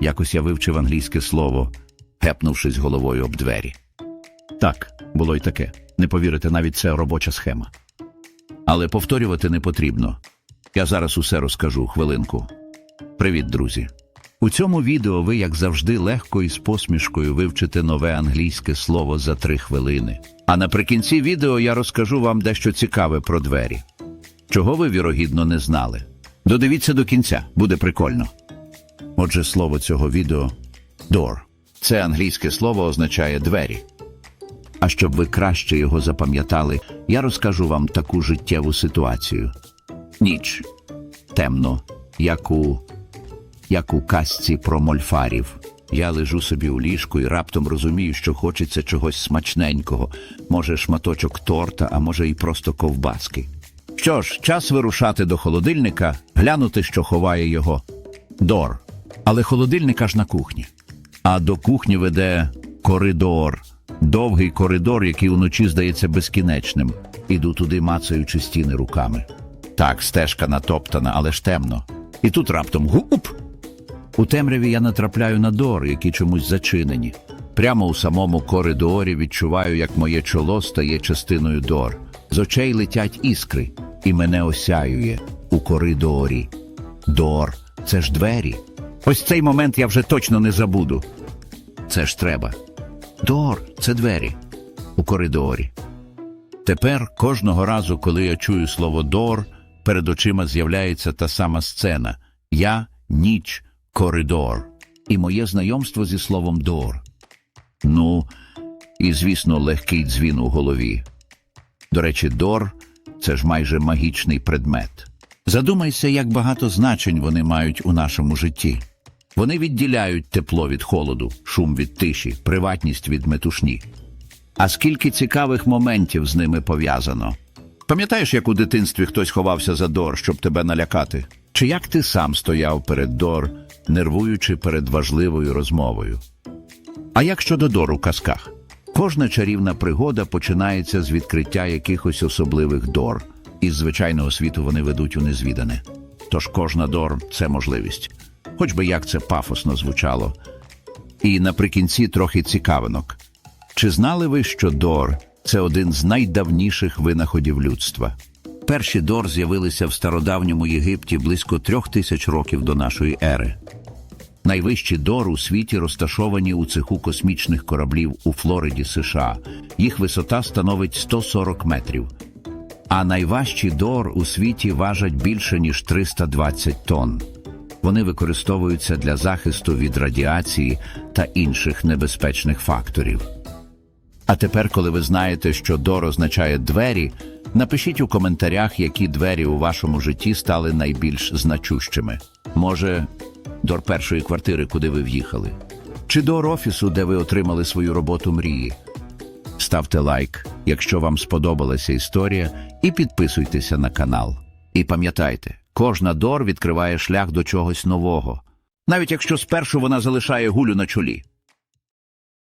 Якось я вивчив англійське слово, гепнувшись головою об двері. Так, було й таке. Не повірите, навіть це робоча схема. Але повторювати не потрібно. Я зараз усе розкажу хвилинку. Привіт, друзі! У цьому відео ви, як завжди, легко і з посмішкою вивчите нове англійське слово за три хвилини. А наприкінці відео я розкажу вам дещо цікаве про двері. Чого ви, вірогідно, не знали. Додивіться до кінця, буде прикольно. Отже, слово цього відео door. Це англійське слово означає двері. А щоб ви краще його запам'ятали, я розкажу вам таку життєву ситуацію. Ніч. Темно, як у, як у казці про мольфарів. Я лежу собі у ліжку і раптом розумію, що хочеться чогось смачненького. Може, шматочок торта, а може і просто ковбаски. Що ж, час вирушати до холодильника, глянути, що ховає його. Дор. Але холодильник аж на кухні. А до кухні веде коридор. Довгий коридор, який уночі здається безкінечним. Іду туди, мацаючи стіни руками. Так, стежка натоптана, але ж темно. І тут раптом гуп! У темряві я натрапляю на дор, які чомусь зачинені. Прямо у самому коридорі відчуваю, як моє чоло стає частиною дор. З очей летять іскри, і мене осяює у коридорі. Дор, це ж двері. Ось цей момент я вже точно не забуду. Це ж треба. Дор, це двері у коридорі. Тепер кожного разу, коли я чую слово дор, перед очима з'являється та сама сцена: я, ніч, коридор, і моє знайомство зі словом дор. Ну, і, звісно, легкий дзвін у голові. До речі, дор це ж майже магічний предмет. Задумайся, як багато значень вони мають у нашому житті. Вони відділяють тепло від холоду, шум від тиші, приватність від метушні. А скільки цікавих моментів з ними пов'язано. Пам'ятаєш, як у дитинстві хтось ховався за дор, щоб тебе налякати? Чи як ти сам стояв перед дор, нервуючи перед важливою розмовою? А як щодо дор у казках? Кожна чарівна пригода починається з відкриття якихось особливих дор. Із звичайного світу вони ведуть у незвідане. Тож кожна дор це можливість. Хоч би як це пафосно звучало. І наприкінці трохи цікавинок. Чи знали ви, що дор це один з найдавніших винаходів людства? Перші дор з'явилися в стародавньому Єгипті близько трьох тисяч років до нашої ери. Найвищі дор у світі розташовані у цеху космічних кораблів у Флориді, США. Їх висота становить 140 метрів. А найважчі дор у світі важать більше ніж 320 тонн. Вони використовуються для захисту від радіації та інших небезпечних факторів. А тепер, коли ви знаєте, що дор означає двері, напишіть у коментарях, які двері у вашому житті стали найбільш значущими. Може, дор першої квартири, куди ви в'їхали, чи дор офісу, де ви отримали свою роботу мрії. Ставте лайк, якщо вам сподобалася історія, і підписуйтеся на канал. І пам'ятайте, кожна дор відкриває шлях до чогось нового, навіть якщо спершу вона залишає гулю на чолі.